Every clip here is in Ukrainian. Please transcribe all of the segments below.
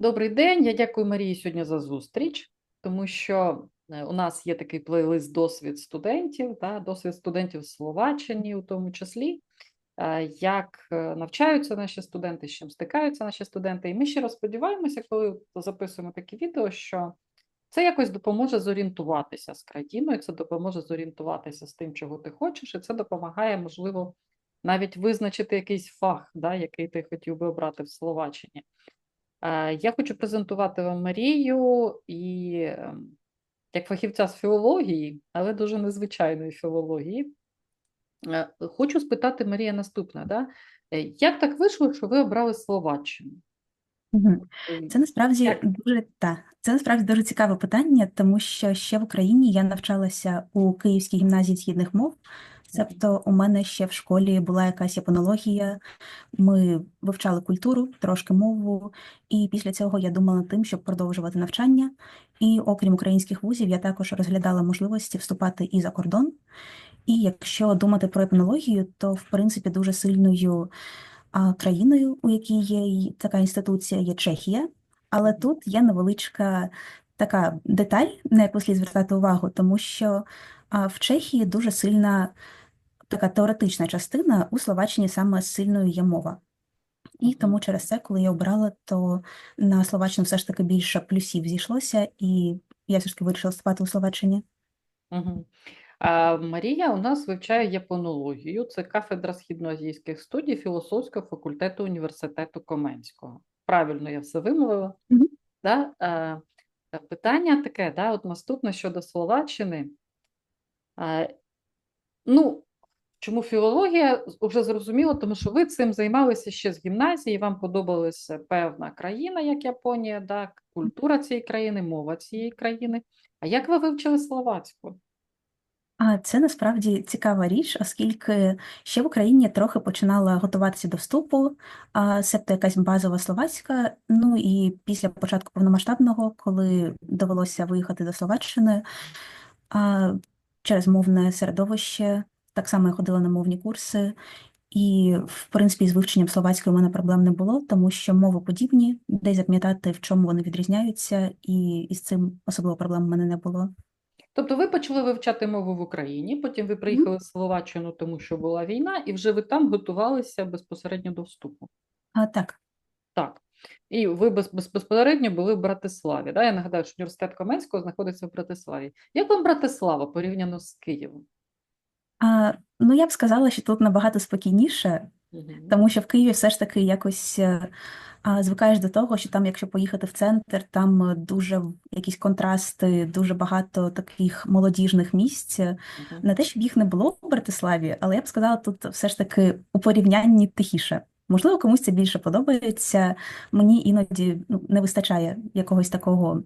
Добрий день. Я дякую Марії сьогодні за зустріч, тому що е, у нас є такий плейлист досвід студентів, да, досвід студентів з Словаччини, у тому числі, е, як е, навчаються наші студенти, з чим стикаються наші студенти. І ми щиро сподіваємося, коли записуємо такі відео, що це якось допоможе зорієнтуватися з країною, це допоможе зорієнтуватися з тим, чого ти хочеш, і це допомагає, можливо, навіть визначити якийсь фах, да, який ти хотів би обрати в Словаччині. Е, Я хочу презентувати вам Марію і ем, як фахівця з філології, але дуже незвичайної філології. Е, Хочу спитати Марія наступне, да? Е, Як так вийшло, що ви обрали Словаччину? Це насправді дуже та це насправді дуже цікаве питання, тому що ще в Україні я навчалася у Київській гімназії східних мов. Тобто у мене ще в школі була якась японологія, ми вивчали культуру, трошки мову, і після цього я думала над тим, щоб продовжувати навчання. І окрім українських вузів, я також розглядала можливості вступати і за кордон. І якщо думати про японологію, то в принципі дуже сильною країною, у якій є така інституція, є Чехія. Але тут є невеличка така деталь, на яку слід звертати увагу, тому що в Чехії дуже сильна така теоретична частина, у Словаччині саме сильною є мова. І тому через це, коли я обрала, то на Словаччину все ж таки більше плюсів зійшлося, і я все ж таки вирішила вступати у Словаччині. Мгм. А Марія у нас вивчає японологію. Це кафедра східноазійських студій філософського факультету університету Коменського. Правильно я все вимовила. Мгм. Да? Е, е, Питання таке, да, от наступне щодо Словаччини. Е, Ну, чому філологія? Уже зрозуміло, тому що ви цим займалися ще з гімназії, вам подобалася певна країна, як Японія, да, культура цієї країни, мова цієї країни. А як ви вивчили словацьку? А це насправді цікава річ, оскільки ще в Україні трохи починала готуватися до вступу, а себто якась базова словацька. Ну і після початку повномасштабного, коли довелося виїхати до Словаччини, а через мовне середовище, так само я ходила на мовні курси, і в принципі з вивченням словацької у мене проблем не було, тому що мови подібні, десь запам'ятати, в чому вони відрізняються, і із цим особливо проблем у мене не було. Тобто ви почали вивчати мову в Україні, потім ви приїхали в Словаччину, тому що була війна, і вже ви там готувалися безпосередньо до вступу. А так. Так. І ви без, без, безпосередньо були в Братиславі. Да? Я нагадаю, що університет Каменського знаходиться в Братиславі. Як вам Братислава порівняно з Києвом? А, ну, я б сказала, що тут набагато спокійніше, Мгм. тому що в Києві все ж таки якось е, а, звикаєш до того, що там, якщо поїхати в центр, там е, дуже в- якісь контрасти, дуже багато таких молодіжних місць. Мгм. Не те, щоб їх не було в Братиславі, але я б сказала, тут все ж таки у порівнянні тихіше. Можливо, комусь це більше подобається. Мені іноді ну, не вистачає якогось такого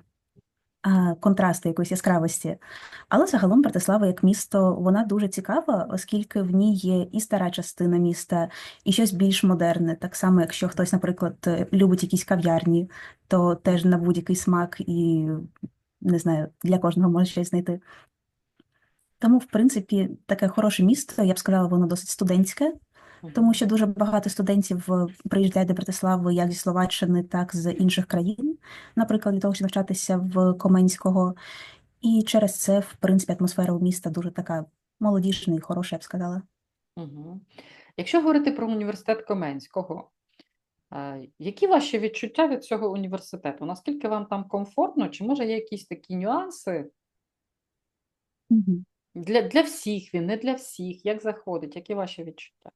контрасту, якоїсь яскравості. Але загалом Братислава як місто, вона дуже цікава, оскільки в ній є і стара частина міста, і щось більш модерне. Так само, якщо хтось, наприклад, е, любить якісь кав'ярні, то теж на будь-який смак і не знаю, для кожного може щось знайти. Тому, в принципі, таке хороше місто, я б сказала, воно досить студентське, тому що дуже багато студентів е, приїжджають до Братислави як зі Словаччини, так і з інших країн, наприклад, для того, щоб навчатися в Коменського. І через це, в принципі, атмосфера у міста дуже така молодіжна і хороша, я б сказала. Мгм. Якщо говорити про університет Коменського, е, які ваші відчуття від цього університету? Наскільки вам там комфортно? Чи може є якісь такі нюанси? Мгм. Для, для всіх він, не для всіх. Як заходить? Які ваші відчуття?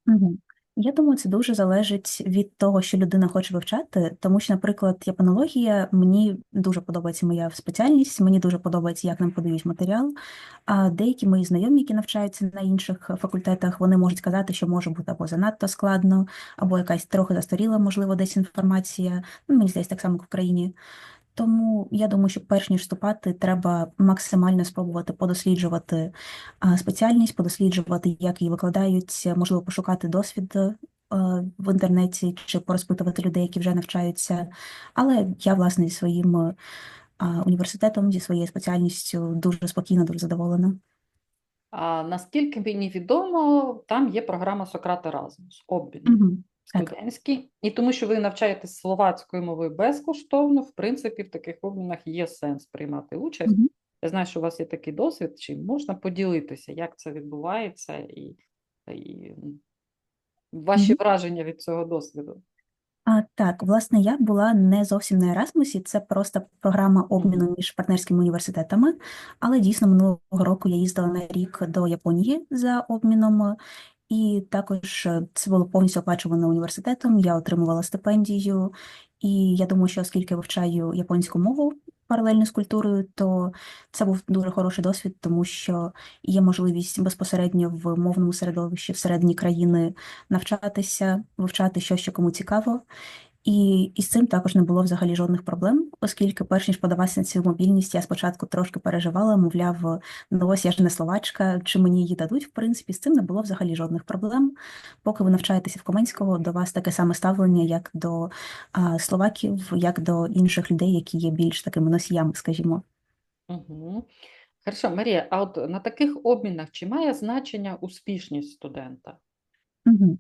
Я думаю, це дуже залежить від того, що людина хоче вивчати, тому що, наприклад, японологія мені дуже подобається моя спеціальність, мені дуже подобається, як нам подають матеріал. А деякі мої знайомі, які навчаються на інших факультетах, вони можуть сказати, що може бути або занадто складно, або якась трохи застаріла, можливо, десь інформація. Ну, мені здається, так само, в Україні. Тому я думаю, що перш ніж вступати, треба максимально спробувати подосліджувати спеціальність, подосліджувати, як її викладають, можливо, пошукати досвід е, в інтернеті чи порозпитувати людей, які вже навчаються. Але я, власне, зі своїм е, університетом, зі своєю спеціальністю дуже спокійно, дуже задоволена. А наскільки мені відомо, там є програма Сократ Еразмус, обмін. Мгм. Так. студентський. І тому, що ви навчаєтесь словацькою мовою безкоштовно, в принципі, в таких обмінах є сенс приймати участь. Мгм. Я знаю, що у вас є такий досвід, чи можна поділитися, як це відбувається, і, і ваші Мгм. враження від цього досвіду. А, так, власне, я була не зовсім на Ерасмусі, це просто програма обміну між партнерськими університетами. Але дійсно минулого року я їздила на рік до Японії за обміном, і також е, це було повністю оплачувано університетом. Я отримувала стипендію, і я думаю, що оскільки вивчаю японську мову паралельно з культурою, то це був дуже хороший досвід, тому що є можливість безпосередньо в мовному середовищі всередині країни навчатися, вивчати щось, що кому цікаво. І, і з цим також не було взагалі жодних проблем, оскільки, перш ніж подаватися на цю мобільність, я спочатку трошки переживала, мовляв, ну ось я ж не словачка, чи мені її дадуть. В принципі, з цим не було взагалі жодних проблем. Поки ви навчаєтеся в Коменського, до вас таке саме ставлення, як до а, словаків, як до інших людей, які є більш такими носіями, скажімо. Угу. Хорошо, Марія, а от на таких обмінах чи має значення успішність студента? Угу.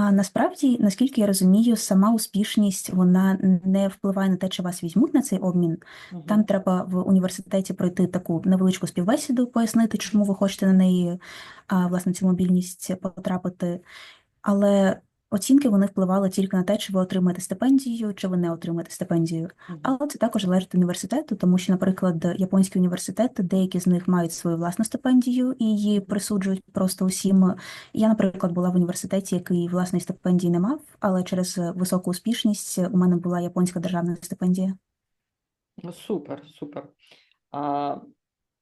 А насправді, наскільки я розумію, сама успішність вона не впливає на те, чи вас візьмуть на цей обмін. Там треба в університеті пройти таку невеличку співбесіду, пояснити, чому ви хочете на неї, а, власне, цю мобільність потрапити. Але оцінки вони впливали тільки на те, чи ви отримаєте стипендію, чи ви не отримаєте стипендію. Але це також залежить від університету, тому що, наприклад, японські університети, деякі з них мають свою власну стипендію і її присуджують просто усім. Я, наприклад, була в університеті, який власної стипендії не мав, але через високу успішність у мене була японська державна стипендія. Ну, Супер, супер. А,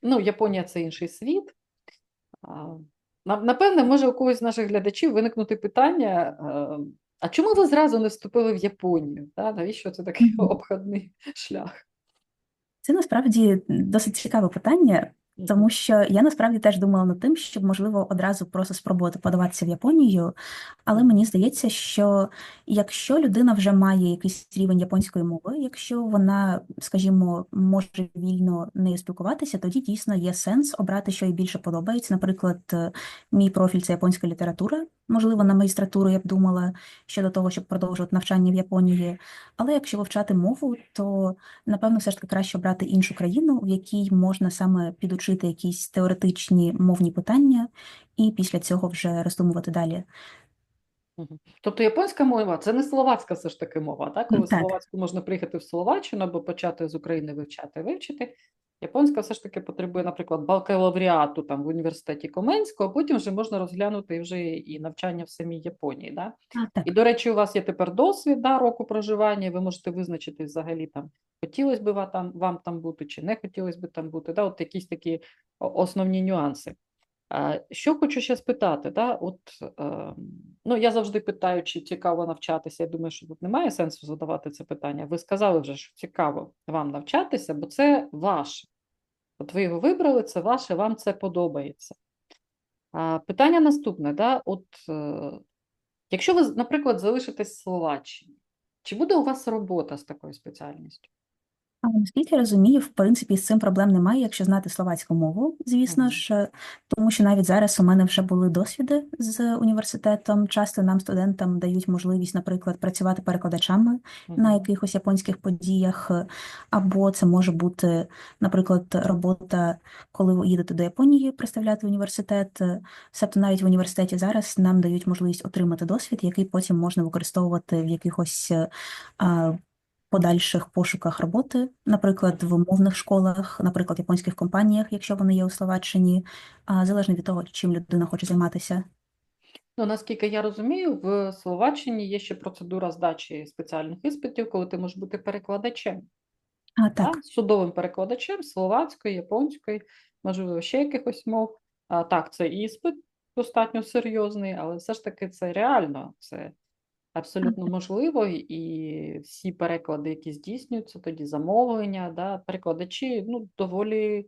ну, Японія це інший світ. А, напевне, може у когось з наших глядачів виникнути питання: е, а чому ви зразу не вступили в Японію? Навіщо це такий обходний шлях? Це насправді досить цікаве питання. Тому що я насправді теж думала над тим, щоб можливо одразу просто спробувати подаватися в Японію. Але мені здається, що якщо людина вже має якийсь рівень японської мови, якщо вона, скажімо, може вільно нею спілкуватися, тоді дійсно є сенс обрати, що їй більше подобається. Наприклад, е, мій профіль це японська література. Можливо, на магістратуру я б думала щодо того, щоб продовжувати навчання в Японії. Але якщо вивчати мову, то напевно все ж таки краще обрати іншу країну, в якій можна саме підучити якісь теоретичні мовні питання, і після цього вже роздумувати далі. Тобто японська мова це не словацька все ж таки мова, так? Коли Так. словацьку можна приїхати в Словаччину або почати з України вивчати, вивчити. Японська все ж таки потребує, наприклад, бакалавріату там в університеті Коменського, а потім вже можна розглянути вже і навчання в самій Японії. Да? А, так. І, до речі, у вас є тепер досвід да, року проживання, ви можете визначити взагалі там, хотілося б вам там, вам там бути чи не хотілося б там бути. Да? От якісь такі основні нюанси. Що хочу ще спитати, да? От, е, ну, я завжди питаю, чи цікаво навчатися. Я думаю, що тут немає сенсу задавати це питання. Ви сказали вже, що цікаво вам навчатися, бо це ваше. От ви його вибрали, це ваше, вам це подобається. Питання наступне, да? От, е, якщо ви, наприклад, залишитесь в Словаччині, чи буде у вас робота з такою спеціальністю? А наскільки я розумію, в принципі, з цим проблем немає, якщо знати словацьку мову, звісно Мгм. ж, тому що навіть зараз у мене вже були досвіди з університетом. Часто нам, студентам, дають можливість, наприклад, працювати перекладачами на Мгм. якихось японських подіях, або це може бути, наприклад, робота, коли ви їдете до Японії представляти університет. Себто навіть в університеті зараз нам дають можливість отримати досвід, який потім можна використовувати в якихось а, подальших пошуках роботи, наприклад, в мовних школах, наприклад, японських компаніях, якщо вони є у Словаччині, залежно від того, чим людина хоче займатися. Ну, наскільки я розумію, в Словаччині є ще процедура здачі спеціальних іспитів, коли ти можеш бути перекладачем. А, да, так. судовим перекладачем словацької, японської, можливо, ще якихось мов. А, так, це іспит достатньо серйозний, але все ж таки це реально, це абсолютно можливо, і всі переклади, які здійснюються, тоді замовлення, да, перекладачі ну, доволі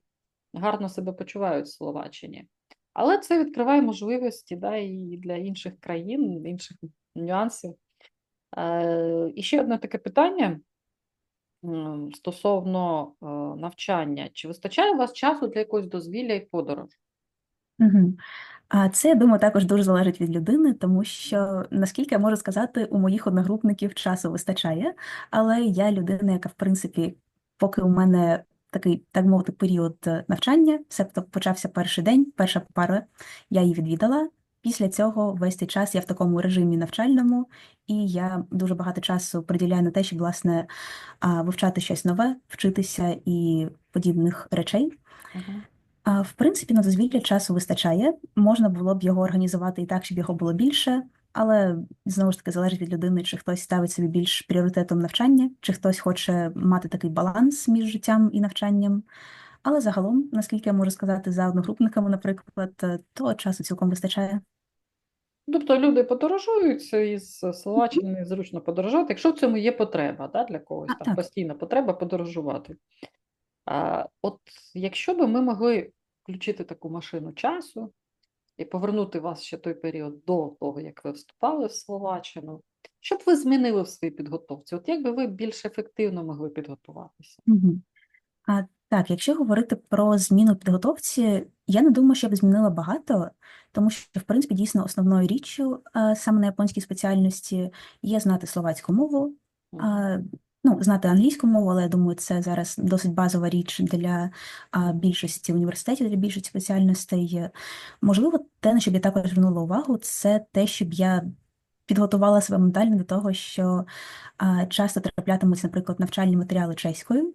гарно себе почувають в Словаччині. Але це відкриває можливості да, і для інших країн, інших нюансів. Е, і ще одне таке питання стосовно е, навчання. Чи вистачає у вас часу для якогось дозвілля і подорожі? Мгм. А це, я думаю, також дуже залежить від людини, тому що, наскільки я можу сказати, у моїх одногрупників часу вистачає, але я людина, яка, в принципі, поки у мене такий, так мовити, період е, навчання, себто почався перший день, перша пара, я її відвідала. Після цього весь цей час я в такому режимі навчальному, і я дуже багато часу приділяю на те, щоб, власне, вивчати щось нове, вчитися і подібних речей. Мгм. В принципі, на дозвілля часу вистачає. Можна було б його організувати і так, щоб його було більше, але знову ж таки залежить від людини, чи хтось ставить собі більш пріоритетом навчання, чи хтось хоче мати такий баланс між життям і навчанням. Але загалом, наскільки я можу сказати, за одногрупниками, наприклад, то часу цілком вистачає. Тобто люди подорожуються із Словаччини зручно подорожувати, якщо в цьому є потреба, да, для когось А, там так. постійна потреба подорожувати. А, от якщо би ми могли включити таку машину часу і повернути вас ще той період до того, як ви вступали в Словаччину, що б ви змінили в своїй підготовці? От як би ви більш ефективно могли підготуватися? Мгм. А, так, якщо говорити про зміну підготовці, я не думаю, що я б змінила багато, тому що, в принципі, дійсно основною річчю а, саме на японській спеціальності є знати словацьку мову, Мгм. Ну, знати англійську мову, але я думаю, це зараз досить базова річ для більшості університетів, для більшості спеціальностей. Можливо, те, на що б я також звернула увагу, це те, щоб я підготувала себе ментально до того, що а, часто траплятимуться, наприклад, навчальні матеріали чеською.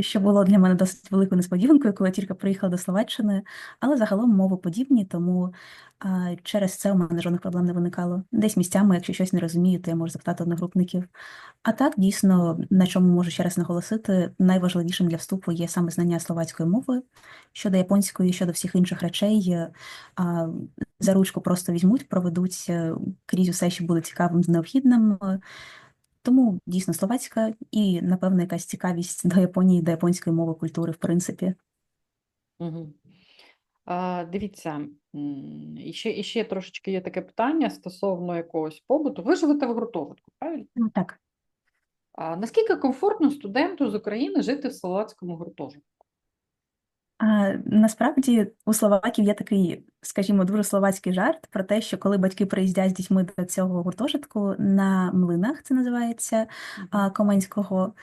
Що було для мене досить великою несподіванкою, коли я тільки приїхала до Словаччини, але загалом мови подібні, тому а, через це у мене жодних проблем не виникало. Десь місцями, якщо щось не розумію, то я можу запитати одногрупників. А так, дійсно, на чому можу ще раз наголосити, найважливішим для вступу є саме знання словацької мови. Щодо японської, щодо всіх інших речей, а, за ручку просто візьмуть, проведуть е, крізь усе, що буде цікавим, необхідним. Тому дійсно словацька і, напевно, якась цікавість до Японії, до японської мови, культури, в принципі. Угу. А, дивіться, і ще, і ще трошечки є таке питання стосовно якогось побуту. Ви живете в гуртожитку, правильно? Ну, так. А наскільки комфортно студенту з України жити в словацькому гуртожитку? А, насправді у словаків є такий, скажімо, дуже словацький жарт про те, що коли батьки приїздять з дітьми до цього гуртожитку на млинах, це називається а, Коменського,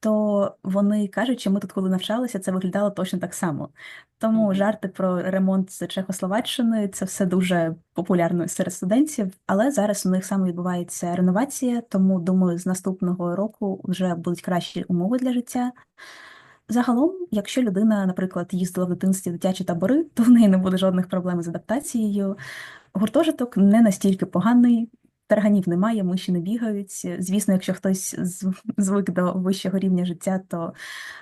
то вони кажуть, що ми тут, коли навчалися, це виглядало точно так само. Тому жарти про ремонт з Чехословаччини це все дуже популярно серед студентів. Але зараз у них саме відбувається реновація, тому думаю, з наступного року вже будуть кращі умови для життя. Загалом, якщо людина, наприклад, їздила в дитинстві дитячі табори, то в неї не буде жодних проблем з адаптацією. Гуртожиток не настільки поганий, тарганів немає, миші не бігають. Звісно, якщо хтось звик до вищого рівня життя, то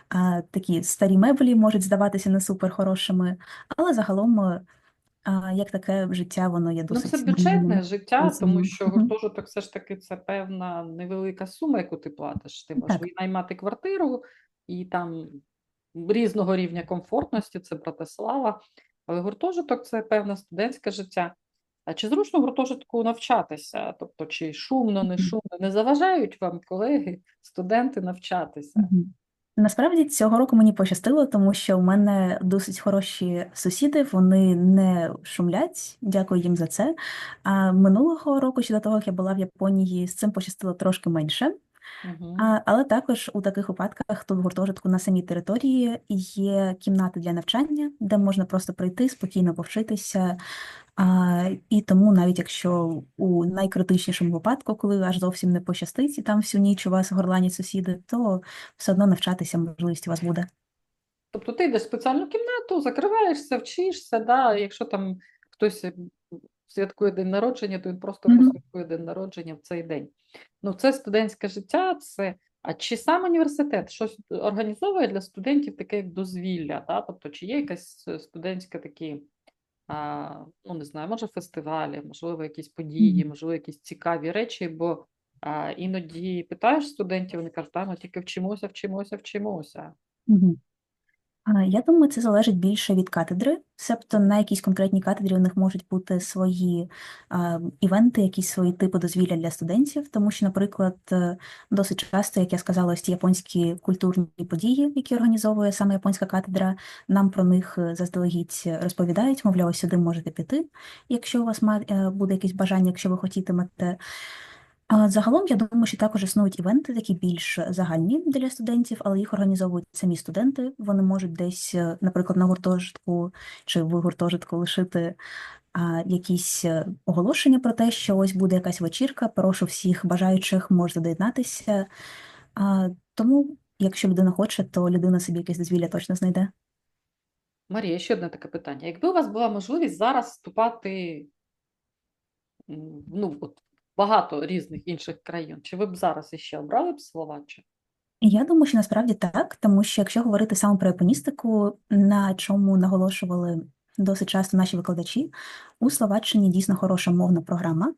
а, такі старі меблі можуть здаватися не супер хорошими, але загалом, а, як таке життя, воно є Ну, це бюджетне життя, тому що гуртожиток все ж таки це певна невелика сума, яку ти платиш. Ти можеш Так. наймати квартиру, і там різного рівня комфортності, це Братислава. Але гуртожиток це певне студентське життя. А чи зручно в гуртожитку навчатися? Тобто, чи шумно, не шумно? Не заважають вам колеги, студенти навчатися? Насправді цього року мені пощастило, тому що в мене досить хороші сусіди, вони не шумлять, дякую їм за це. А минулого року, ще до того, як я була в Японії, з цим пощастило трошки менше. Угу. А, але також у таких випадках тут в гуртожитку на самій території є кімнати для навчання, де можна просто прийти, спокійно повчитися. А, і тому, навіть якщо у найкритичнішому випадку, коли аж зовсім не пощастить, і там всю ніч у вас горланять сусіди, то все одно навчатися можливість у вас буде. Тобто ти йдеш в спеціальну кімнату, закриваєшся, вчишся, да, якщо там хтось святкує день народження, то він просто Мгм. посвяткує день народження в цей день. Ну, це студентське життя, це. А чи сам університет щось організовує для студентів таке як дозвілля? Да? Тобто, чи є якась е, студентська такі, а, ну не знаю, може фестивалі, можливо, якісь події, можливо, якісь цікаві речі, бо а, іноді питаєш студентів, вони кажуть, ну тільки вчимося, вчимося, вчимося. Мгм. Я думаю, це залежить більше від катедри, себто на якійсь конкретній катедрі у них можуть бути свої а, івенти, якісь свої типи дозвілля для студентів, тому що, наприклад, е, досить часто, як я сказала, ось ті японські культурні події, які організовує саме японська катедра, нам про них е, заздалегідь розповідають, мовляв, сюди можете піти, якщо у вас е, буде якесь бажання, якщо ви хотітимете. Загалом, я думаю, що також існують івенти, такі більш загальні для студентів, але їх організовують самі студенти. Вони можуть десь, е, наприклад, на гуртожитку чи в гуртожитку лишити якісь е, оголошення про те, що ось буде якась вечірка, прошу всіх бажаючих можете доєднатися. Тому, якщо людина хоче, то людина собі якесь дозвілля точно знайде. Марія, ще одне таке питання. Якби у вас була можливість зараз вступати ну, от, багато різних інших країн, чи ви б зараз іще обрали б Словаччину? Я думаю, що насправді так, тому що якщо говорити саме про японістику, на чому наголошували досить часто наші викладачі, у Словаччині дійсно хороша мовна програма.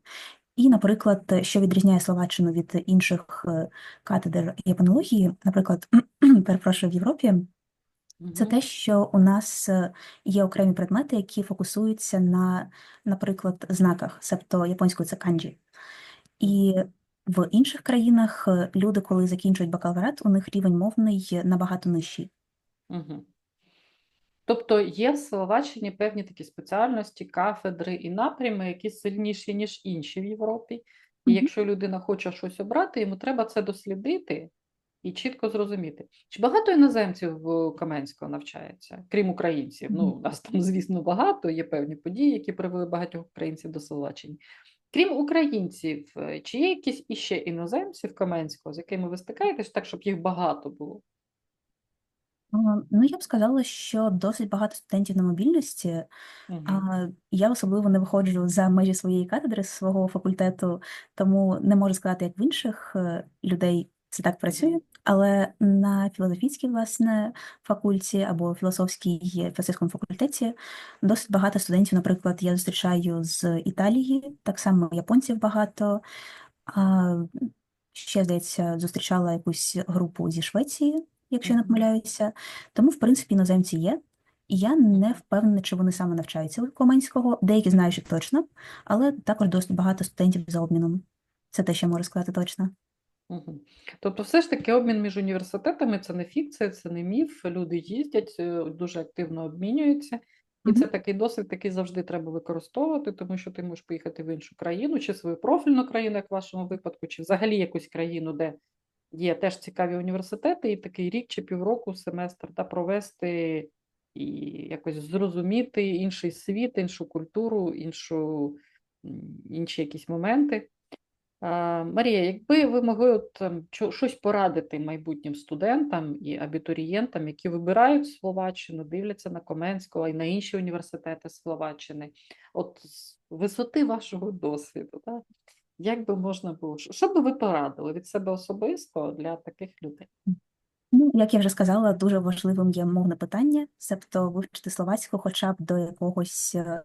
І, наприклад, що відрізняє Словаччину від інших е, катедр японології, наприклад, перепрошую, в Європі, це те, що у нас е, є окремі предмети, які фокусуються на, наприклад, знаках, себто японською це канджі. І в інших країнах е, люди, коли закінчують бакалаврат, у них рівень мовний набагато нижчий. Мгм. Тобто є в Словаччині певні такі спеціальності, кафедри і напрями, які сильніші, ніж інші в Європі. І якщо людина хоче щось обрати, йому треба це дослідити і чітко зрозуміти. Чи багато іноземців в Каменського навчається, крім українців? Ну, у нас там, звісно, багато, є певні події, які привели багатьох українців до Словаччини. Крім українців, чи є якісь іще іноземці в Каменського, з якими ви стикаєтесь, так, щоб їх багато було? Ну, я б сказала, що досить багато студентів на мобільності. Мгм. А, Я особливо не виходжу за межі своєї катедри, свого факультету, тому не можу сказати, як в інших е, людей це так працює. Але на філософській, власне, факульті або філософській філософському факультеті досить багато студентів, наприклад, я зустрічаю з Італії, так само японців багато. А, Ще, здається, зустрічала якусь групу зі Швеції, якщо я не помиляюся. Тому, в принципі, іноземці є. І я не впевнена, чи вони саме навчаються у Каменського. Деякі знаю, що точно, але також досить багато студентів за обміном. Це те, що я можу сказати точно. Мгм. Тобто, все ж таки обмін між університетами це не фікція, це не міф. Люди їздять, е, дуже активно обмінюються. І це такий досвід, який завжди треба використовувати, тому що ти можеш поїхати в іншу країну, чи свою профільну країну, як в вашому випадку, чи взагалі якусь країну, де є теж цікаві університети, і такий рік чи півроку, семестр та провести і якось зрозуміти інший світ, іншу культуру, іншу, інші якісь моменти. Марія, якби ви могли от, щось порадити майбутнім студентам і абітурієнтам, які вибирають Словаччину, дивляться на Коменського і на інші університети Словаччини, от з висоти вашого досвіду, так? Як би можна було, що що би ви порадили від себе особисто для таких людей? Ну, як я вже сказала, дуже важливим є мовне питання, себто вивчити словацьку хоча б до якогось е,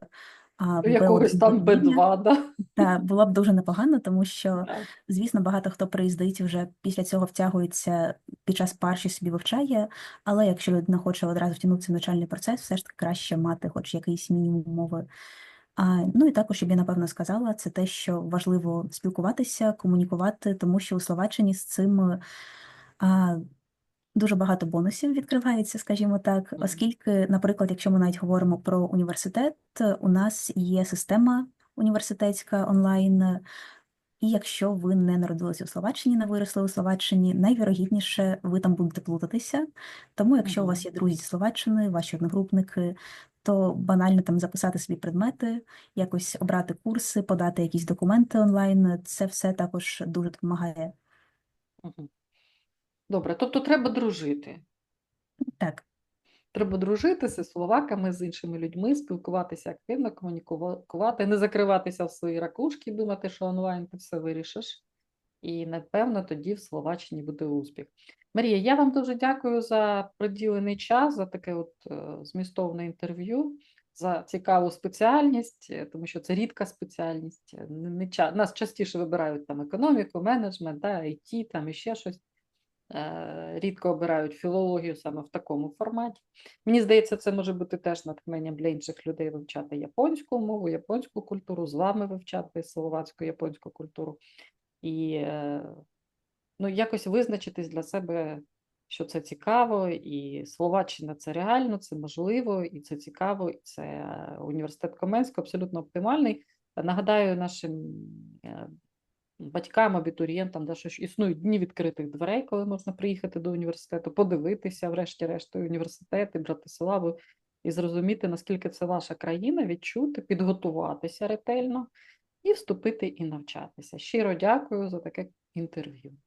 а, якогось там B1 рівня. Б2, да? Та було б дуже непогано, тому що, звісно, багато хто приїздить вже після цього втягується під час парші собі вивчає. Але якщо людина хоче одразу втягнутися в навчальний процес, все ж таки краще мати хоч якийсь мінімум мови. А, ну і також, щоб я напевно сказала, це те, що важливо спілкуватися, комунікувати, тому що у Словаччині з цим а, дуже багато бонусів відкривається, скажімо так, оскільки, наприклад, якщо ми навіть говоримо про університет, у нас є система університетська онлайн. І якщо ви не народилися у Словаччині, не виросли у Словаччині, найвірогідніше ви там будете плутатися. Тому, якщо у вас є друзі зі Словаччини, ваші одногрупники, то банально там записати собі предмети, якось обрати курси, подати якісь документи онлайн, це все також дуже допомагає. Добре, тобто треба дружити. Так. Треба дружити зі словаками, з іншими людьми, спілкуватися активно, комунікувати, не закриватися в свої ракушки, думати, що онлайн ти все вирішиш. І напевно тоді в Словаччині буде успіх. Марія, я вам дуже дякую за приділений час, за таке от е, змістовне інтерв'ю, за цікаву спеціальність, е, тому що це рідка спеціальність. Е, Не, не, нас частіше вибирають там економіку, менеджмент, да, IT, там і ще щось. Е, рідко обирають філологію саме в такому форматі. Мені здається, це може бути теж натхненням для інших людей вивчати японську мову, японську культуру, з вами вивчати словацьку, японську культуру. І е, ну, якось визначитись для себе, що це цікаво, і Словаччина це реально, це можливо, і це цікаво, і це е, університет Коменського абсолютно оптимальний. Нагадаю нашим батькам, абітурієнтам, да, що існують дні відкритих дверей, коли можна приїхати до університету, подивитися, врешті-решт, університети, Братиславу, і зрозуміти, наскільки це ваша країна, відчути, підготуватися ретельно і вступити і навчатися. Щиро дякую за таке інтерв'ю.